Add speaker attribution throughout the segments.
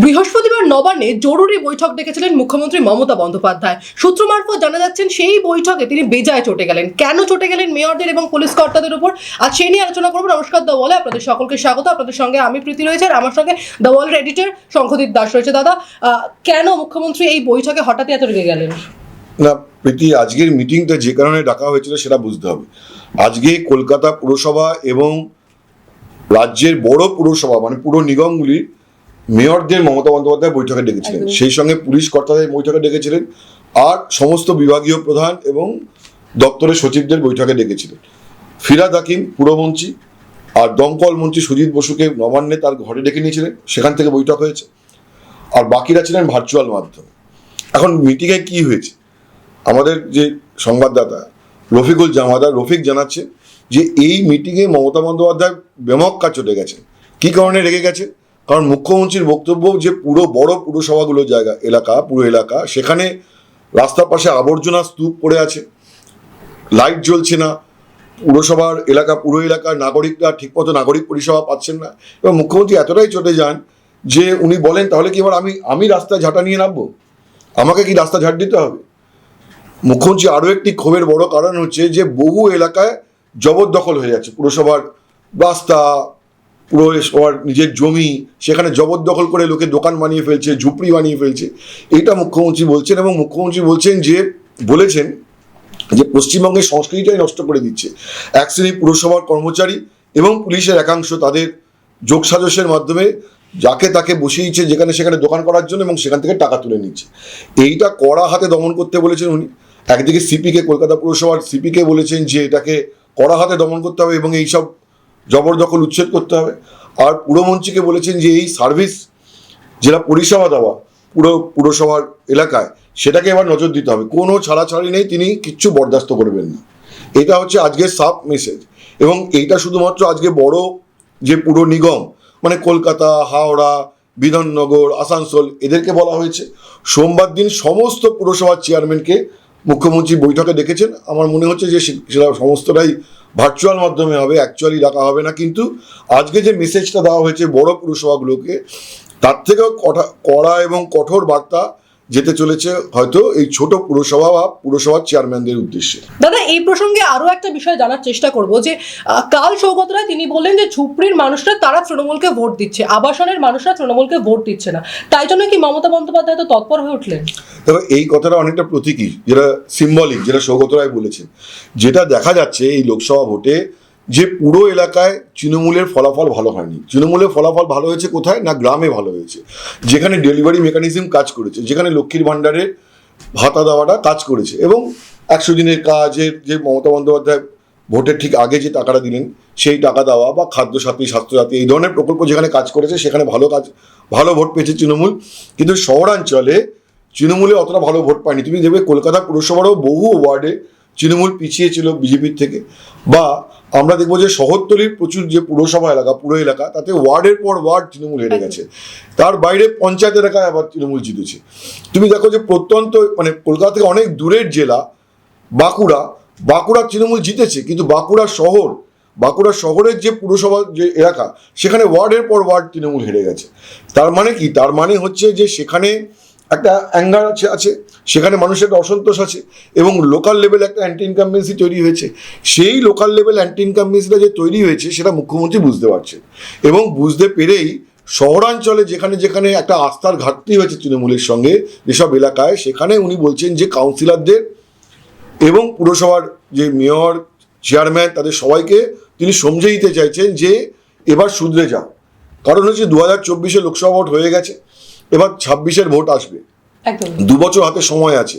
Speaker 1: বৃহস্পতিবার নবান্নে জরুরি বৈঠক ডেকেছিলেন মুখ্যমন্ত্রী মমতা বন্দ্যোপাধ্যায়। সূত্র মারফত জানা যাচ্ছেন সেই বৈঠকে তিনি বেজায় চটে গেলেন। কেন চটে গেলেন মেয়রদের এবং পুলিশ কর্তাদের উপর? আজ সেই নিয়ে আলোচনা করব। নমস্কার ওয়ালে। আপনাদের সকলকে স্বাগত। আপনাদের সঙ্গে আমি প্রীতি রয়েছে আর আমার সঙ্গে ওয়ালের এডিটর শঙ্খদীপ দাস রয়েছে। দাদা কেন মুখ্যমন্ত্রী এই বৈঠকে হঠাৎই এত রেগে গেলেন?
Speaker 2: না, প্রীতি, আজকের মিটিংটা যে কারণে ডাকা হয়েছিল সেটা বুঝতে হবে। আজকে কলকাতা পুরসভা এবং রাজ্যের বড় পুরসভা মানে পুরো নিগমগুলির মেয়রদের মমতা বন্দ্যোপাধ্যায় বৈঠকে ডেকেছিলেন। সেই সঙ্গে পুলিশ কর্তাদের বৈঠকে ডেকেছিলেন আর সমস্ত বিভাগীয় প্রধান এবং দপ্তরের সচিবদের বৈঠকে ডেকেছিলেন। ফিরাদ হাকিম পুরমন্ত্রী আর দমকল মন্ত্রী সুজিত বসুকে নবান্নে তার ঘরে ডেকে নিয়েছিলেন। সেখান থেকে বৈঠক হয়েছে। আর বাকিরা ছিলেন ভার্চুয়াল মাধ্যমে। এখন মিটিংয়ে কি হয়েছে? আমাদের যে সংবাদদাতা রফিকুল জামাদার রফিক জানাচ্ছে যে এই মিটিংয়ে মমতা বন্দ্যোপাধ্যায় বেমক্কা চটে গেছে কি কারণে রেগে গেছে কারণ মুখ্যমন্ত্রীর বক্তব্য যে পুরো বড় পুরসভাগুলো জায়গা, এলাকা, পুরো এলাকা, সেখানে রাস্তার পাশে আবর্জনা স্তূপ পড়ে আছে। লাইট জ্বলছে না। পুরসভার এলাকা, পুরো এলাকার নাগরিকরা ঠিকমতো নাগরিক পরিষেবা পাচ্ছেন না। এবং মুখ্যমন্ত্রী এতটাই চটে যান যে উনি বলেন, তাহলে কি এবার আমি আমি রাস্তায় ঝাঁটা নিয়ে নামবো? আমাকে কি রাস্তা ঝাঁট দিতে হবে? মুখ্যমন্ত্রী আরও একটি ক্ষোভের বড় কারণ হচ্ছে যে বহু এলাকায় জবরদখল হয়ে যাচ্ছে। পুরসভার রাস্তা পুরসভার নিজের জমি, সেখানে জবরদখল করে লোকে দোকান বানিয়ে ফেলছে, ঝুপড়ি বানিয়ে ফেলছে। এটা মুখ্যমন্ত্রী বলছেন এবং মুখ্যমন্ত্রী বলছেন যে, বলেছেন যে পশ্চিমবঙ্গের সংস্কৃতিটাই নষ্ট করে দিচ্ছে। এক শ্রেণি পুরসভার কর্মচারী এবং পুলিশের একাংশ তাদের যোগসাজসের মাধ্যমে যাকে তাকে বসিয়েছে যেখানে সেখানে দোকান করার জন্য এবং সেখান থেকে টাকা তুলে নিচ্ছে। এইটা কড়া হাতে দমন করতে বলেছেন উনি। একদিকে সিপিকে, কলকাতা পুরসভার সিপিকে বলেছেন যে, এটাকে কড়া হাতে দমন করতে হবে এবং এইসব জবরদখল উচ্ছেদ করতে হবে। আর পুরমন্ত্রীকে বলেছেন যে এই সার্ভিস যেটা পরিষেবা দেওয়া পুরো, পুরসভার এলাকায়, সেটাকে এবার নজর দিতে হবে। কোনো ছাড়াছাড়ি নেই, তিনি কিচ্ছু বরদাস্ত করবেন না। এটা হচ্ছে আজকের সাব মেসেজ। এবং এইটা শুধুমাত্র আজকে বড় যে পুরো নিগম মানে কলকাতা, হাওড়া, বিধাননগর, আসানসোল, এদেরকে বলা হয়েছে। সোমবার দিন সমস্ত পুরসভার চেয়ারম্যানকে মুখ্যমন্ত্রী বৈঠকে ডেকেছেন। আমার মনে হচ্ছে যে সেটা সমস্তটাই ভার্চুয়াল মাধ্যমে হবে অ্যাকচুয়ালি ডাকা হবে না, কিন্তু আজকে যে মেসেজটা দেওয়া হয়েছে বড় পুরসভাগুলোকে, তার থেকেও কঠা কড়া এবং কঠোর বার্তা যেতে চলেছে হয়তো এই ছোট পুরসভা বা পুরসভার চেয়ারম্যানদের উদ্দেশ্যে।
Speaker 1: দাদা এই প্রসঙ্গে আরও একটা বিষয় জানার চেষ্টা করব যে কাল সৌগত রায় তিনি বললেন যে ঝুপড়ির মানুষরা তারা তৃণমূলকে ভোট দিচ্ছে আবাসনের মানুষরা তৃণমূলকে ভোট দিচ্ছে না। তাই জন্য কি মমতা বন্দ্যোপাধ্যায় তো তৎপর হয়ে উঠলেন?
Speaker 2: তবে এই কথাটা অনেকটা প্রতীকী যেটা সিম্বলিক যেটা সৌগত রায় বলেছেন। যেটা দেখা যাচ্ছে এই লোকসভা ভোটে যে পুরো এলাকায় তৃণমূলের ফলাফল ভালো হয়নি। তৃণমূলের ফলাফল ভালো হয়েছে কোথায়? না, গ্রামে ভালো হয়েছে। যেখানে ডেলিভারি মেকানিজম কাজ করেছে, যেখানে লক্ষ্মীর ভাণ্ডারের ভাতা দেওয়াটা কাজ করেছে এবং একশো দিনের কাজের যে মমতা বন্দ্যোপাধ্যায় ভোটের ঠিক আগে যে টাকাটা দিলেন, সেই টাকা দেওয়া বা খাদ্য খাদ্যসাথী, স্বাস্থ্যসাথী, এই ধরনের প্রকল্প যেখানে কাজ করেছে, সেখানে ভালো কাজ, ভালো ভোট পেয়েছে তৃণমূল। কিন্তু শহরাঞ্চলে তৃণমূলে অতটা ভালো ভোট পায়নি। তুমি দেখবে কলকাতা পুরসভারও বহু ওয়ার্ডে তৃণমূল পিছিয়ে ছিল বিজেপির থেকে। বা আমরা দেখব যে শহরতলির প্রচুর যে পুরসভা এলাকা পুরো এলাকা তাতে ওয়ার্ডের পর ওয়ার্ড তৃণমূল হেরে গেছে। তার বাইরে পঞ্চায়েত এলাকায় আবার তৃণমূল জিতেছে। তুমি দেখো যে প্রত্যন্ত মানে কলকাতা থেকে অনেক দূরের জেলা বাঁকুড়া বাঁকুড়া তৃণমূল জিতেছে কিন্তু বাঁকুড়া শহর বাঁকুড়া শহরের যে পুরসভা যে এলাকা সেখানে ওয়ার্ডের পর ওয়ার্ড তৃণমূল হেরে গেছে। তার মানে কি? তার মানে হচ্ছে যে সেখানে একটা অ্যাঙ্গার আছে আছে। সেখানে মানুষের একটা অসন্তোষ আছে এবং লোকাল লেভেলে একটা অ্যান্টি ইনকামবেন্সি তৈরি হয়েছে। সেই লোকাল লেভেল অ্যান্টি ইনকামবেন্সিটা যে তৈরি হয়েছে, সেটা মুখ্যমন্ত্রী বুঝতে পারছেন এবং বুঝতে পেরেই শহরাঞ্চলে যেখানে যেখানে একটা আস্থার ঘাটতি হয়েছে তৃণমূলের সঙ্গে, যেসব এলাকায়, সেখানে উনি বলছেন যে কাউন্সিলরদের এবং পুরসভার যে মেয়র চেয়ারম্যান তাদের সবাইকে তিনি সমঝে দিতে চাইছেন যে এবার শুধরে যাও। কারণ হচ্ছে দু হাজার চব্বিশে লোকসভা ভোট হয়ে গেছে। এবার ছাব্বিশের ভোট আসবে। দু বছর হাতে সময় আছে।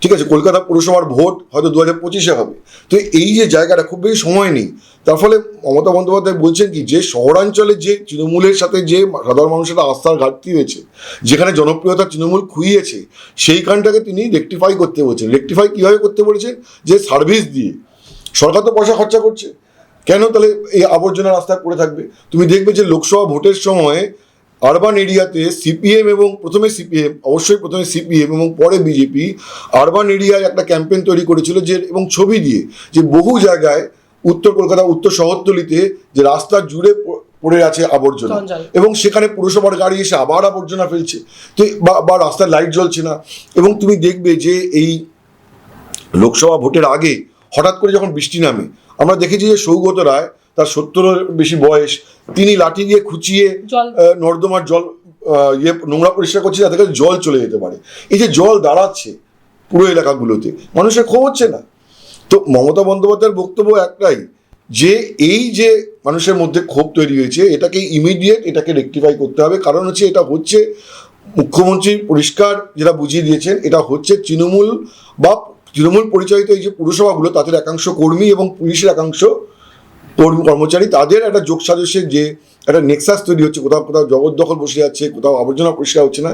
Speaker 2: ঠিক আছে কলকাতা পুরসভার ভোট হয়তো দু হাজার পঁচিশে হবে। তো এই যে জায়গাটা খুব বেশি সময় নেই তার ফলে মমতা বন্দ্যোপাধ্যায় বলছেন কি যে শহরাঞ্চলে যে তৃণমূলের সাথে যে সাধারণ মানুষের আস্থার ঘাটতি হয়েছে যেখানে জনপ্রিয়তা তৃণমূল খুইয়েছে সেইখানটাকে তিনি রেকটিফাই করতে বলছেন। রেকটিফাই কীভাবে করতে বলেছেন? যে সার্ভিস দিয়ে। সরকার তো পয়সা খরচা করছে। কেন তাহলে এই আবর্জনা রাস্তায় পড়ে থাকবে? তুমি দেখবে যে লোকসভা ভোটের সময় আরবান এরিয়াতে সিপিএম এবং প্রথমে সিপিএম অবশ্যই প্রথমে সিপিএম এবং পরে বিজেপি আরবান এরিয়ায় একটা ক্যাম্পেন তৈরি করেছিল যে এবং ছবি দিয়ে যে বহু জায়গায় উত্তর কলকাতা উত্তর শহরতলিতে যে রাস্তা জুড়ে পড়ে আছে আবর্জনা। এবং সেখানে পুরসভার গাড়ি এসে আবার আবর্জনা ফেলছে। তো বা রাস্তার লাইট জ্বলছে না। এবং তুমি দেখবে যে এই লোকসভা ভোটের আগে হঠাৎ করে যখন বৃষ্টি নামে আমরা দেখেছি যে সৌগত রায় তার সত্তরের বেশি বয়স তিনি লাঠি দিয়ে খুঁচিয়ে নর্দমার জল ইয়ে নোংরা পরিষ্কার করছে যাতে করে জল চলে যেতে পারে। এই যে জল দাঁড়াচ্ছে পুরো এলাকাগুলোতে মানুষের ক্ষোভ হচ্ছে না? তো মমতা বন্দ্যোপাধ্যায়ের বক্তব্য একটাই যে এই যে মানুষের মধ্যে ক্ষোভ তৈরি হয়েছে এটাকে ইমিডিয়েট এটাকে রেকটিফাই করতে হবে। কারণ হচ্ছে এটা হচ্ছে মুখ্যমন্ত্রী পরিষ্কার যেটা বুঝিয়ে দিয়েছেন এটা হচ্ছে তৃণমূল বা তৃণমূল পরিচালিত এই যে পুরসভাগুলো তাদের একাংশ কর্মী এবং পুলিশের একাংশ কর্মী কর্মচারী, তাদের একটা যোগ সাজসের যে একটা নেক্সাস তৈরি হচ্ছে, কোথাও কোথাও জবরদখল বসে যাচ্ছে, কোথাও আবর্জনা পরিষ্কার হচ্ছে না,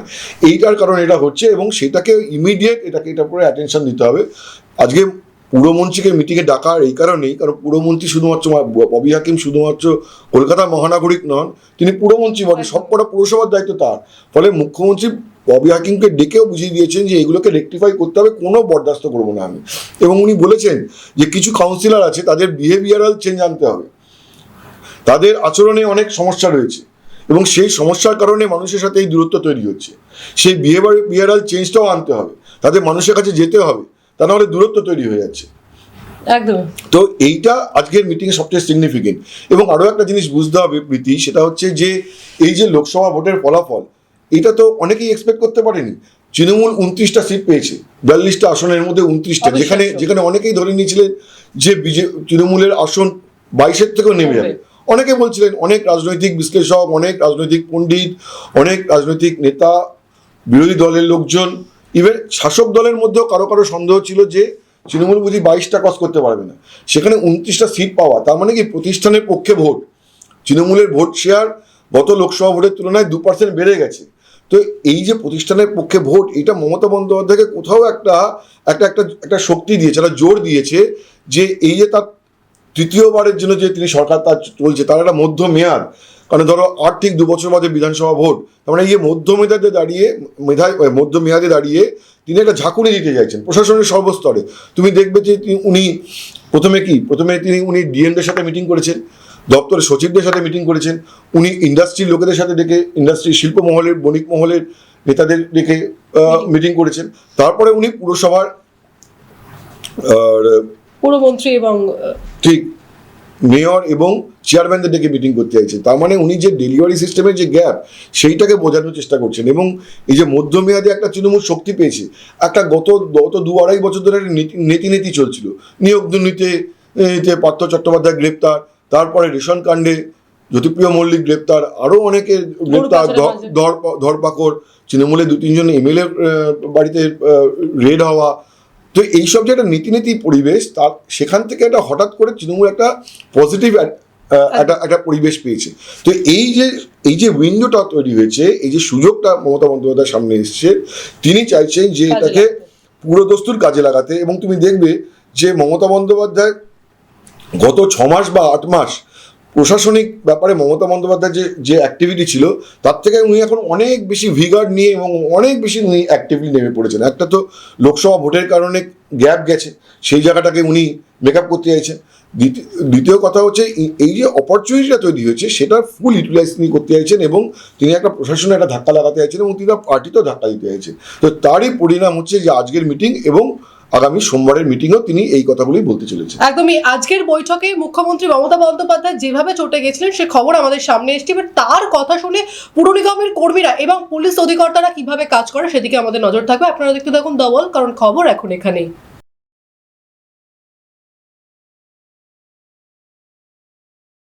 Speaker 2: এইটার কারণে এটা হচ্ছে এবং সেটাকে ইমিডিয়েট এটাকে এটার উপরে অ্যাটেনশন দিতে হবে। আজকে পুরমন্ত্রীকে মিটিংয়ে ডাকার এই কারণেই, কারণ পুরমন্ত্রী শুধুমাত্র ববি হাকিম শুধুমাত্র কলকাতা মহানাগরিক নন, তিনি পুরমন্ত্রী বলেন সব কটা পুরসভার দায়িত্ব তার। ফলে মুখ্যমন্ত্রী ববি হাকিমকে ডেকেও বুঝিয়ে দিয়েছেন যে এগুলোকে রেকটিফাই করতে হবে কোনো বরদাস্ত করব না আমি। এবং উনি বলেছেন যে কিছু কাউন্সিলর আছে তাদের বিহেভিয়ারাল চেঞ্জ আনতে হবে। তাদের আচরণে অনেক সমস্যা রয়েছে এবং সেই সমস্যার কারণে মানুষের সাথে এই দূরত্ব তৈরি হচ্ছে। সেই বিহেভিয়ার বিহেভিয়ারাল চেঞ্জটাও আনতে হবে। তাদের মানুষের কাছে যেতে হবে তা নাহলে দূরত্ব তৈরি হয়ে যাচ্ছে।
Speaker 1: একদম।
Speaker 2: তো এইটা আজকের মিটিংয়ে সবচেয়ে সিগনিফিকেন্ট এবং আরও একটা জিনিস বুঝতে হবে প্রীতি সেটা হচ্ছে যে এই যে লোকসভা ভোটের ফলাফল এটা তো অনেকেই এক্সপেক্ট করতে পারেনি। তৃণমূল উনত্রিশটা সিট পেয়েছে বিয়াল্লিশটা আসনের মধ্যে উনত্রিশটা যেখানে যেখানে অনেকেই ধরে নিয়েছিলেন যে বিজে তৃণমূলের আসন বাইশের থেকেও নেমে যাবে। অনেকে বলছিলেন অনেক রাজনৈতিক বিশ্লেষক অনেক রাজনৈতিক পণ্ডিত অনেক রাজনৈতিক নেতা বিরোধী দলের লোকজন ইভেন শাসক দলের মধ্যেও কারও কারও সন্দেহ ছিল যে তৃণমূল বুঝি বাইশটা ক্রস করতে পারবে না। সেখানে উনত্রিশটা সিট পাওয়া তার মানে কি প্রতিষ্ঠানের পক্ষে ভোট। তৃণমূলের ভোট শেয়ার গত লোকসভা ভোটের তুলনায় দু পার্সেন্ট বেড়ে গেছে। তো এই যে প্রতিষ্ঠানের পক্ষে ভোট, এটা মমতা বন্দ্যোপাধ্যায়কে কোথাও একটা একটা একটা একটা শক্তি দিয়েছে, একটা জোর দিয়েছে যে এই যে তার তৃতীয়বারের জন্য যে তিনি সরকার তার চলছে, তার একটা মধ্য মেয়াদ। কারণ ধরো আর ঠিক দু বছর বাদে বিধানসভা ভোট, তার মানে এই যে মধ্য মেয়াদে দাঁড়িয়ে, মেধায় মধ্য মেয়াদে দাঁড়িয়ে তিনি একটা ঝাঁকুনি দিতে চাইছেন, প্রশাসনের সর্বস্তরে। তুমি দেখবে যে উনি প্রথমে কি, প্রথমে তিনি, উনি ডিএমদের সাথে মিটিং করেছেন। দপ্তরের সচিবদের সাথে মিটিং করেছেন। উনি ইন্ডাস্ট্রির লোকেদের সাথে ডেকে ইন্ডাস্ট্রি শিল্প মহলের বণিক মহলের নেতাদের ডেকে মিটিং করেছেন। তারপরে উনি পুরসভার
Speaker 1: পুরমন্ত্রী এবং
Speaker 2: ঠিক মেয়র এবং চেয়ারম্যানদের ডেকে মিটিং করতে চাইছেন তার মানে উনি যে ডেলিভারি সিস্টেমের যে গ্যাপ সেইটাকে বোঝানোর চেষ্টা করছেন। এবং এই যে মধ্যমেয়াদে একটা তৃণমূল শক্তি পেয়েছে একটা গত গত দু আড়াই বছর ধরে নীতি নীতি চলছিল। নিয়োগ দুর্নীতি এতে পার্থ চট্টোপাধ্যায় গ্রেপ্তার তারপরে রেশন কাণ্ডে জ্যোতিপ্রিয় মল্লিক গ্রেপ্তার আরও অনেকের গ্রেপ্তার ধরপাকড় তৃণমূলের দু তিনজন এমএলএ বাড়িতে রেড হওয়া। তো এইসব যে একটা নীতি নীতি পরিবেশ তার সেখান থেকে একটা হঠাৎ করে তৃণমূল একটা পজিটিভ একটা একটা পরিবেশ পেয়েছে। তো এই যে এই যে উইন্ডোটা তৈরি হয়েছে এই যে সুযোগটা মমতা বন্দ্যোপাধ্যায়ের সামনে এসছে তিনি চাইছেন যে এটাকে। পুরোদস্তুর কাজে লাগাতে। এবং তুমি দেখবে যে মমতা বন্দ্যোপাধ্যায় গত ছ মাস বা আট মাস প্রশাসনিক ব্যাপারে মমতা বন্দ্যোপাধ্যায়ের যে যে অ্যাক্টিভিটি ছিল, তার থেকে উনি এখন অনেক বেশি ভিগার নিয়ে এবং অনেক বেশি উনি অ্যাক্টিভলি নেমে পড়েছেন। একটা তো লোকসভা ভোটের কারণে গ্যাপ গেছে, সেই জায়গাটাকে উনি মেক আপ করতে চাইছেন। দ্বিতীয় কথা হচ্ছে, এই- যে অপরচুনিটিটা তৈরি হয়েছে সেটার ফুল ইউটিলাইজ তিনি করতে চাইছেন এবং তিনি একটা প্রশাসনে একটা ধাক্কা লাগাতে চাইছেন এবং তিনি পার্টিতেও ধাক্কা দিতে চাইছেন। তো তারই পরিণাম হচ্ছে যে আজকের মিটিং এবং আগামী সোমবারের মিটিংও তিনি এই কথাগুলি বলতে চলেছেন।
Speaker 1: একদমই, আজকের বৈঠকে মুখ্যমন্ত্রী মমতা বন্দ্যোপাধ্যায় যেভাবে চটে গেছিলেন, সে খবর আমাদের সামনে এসছে। এবার তার কথা শুনে পুর নিগমের কর্মীরা এবং পুলিশ অধিকর্তারা কীভাবে কাজ করে সেদিকে আমাদের নজর থাকবে। আপনারা দেখতে থাকুন দবল, কারণ খবর এখন এখানেই।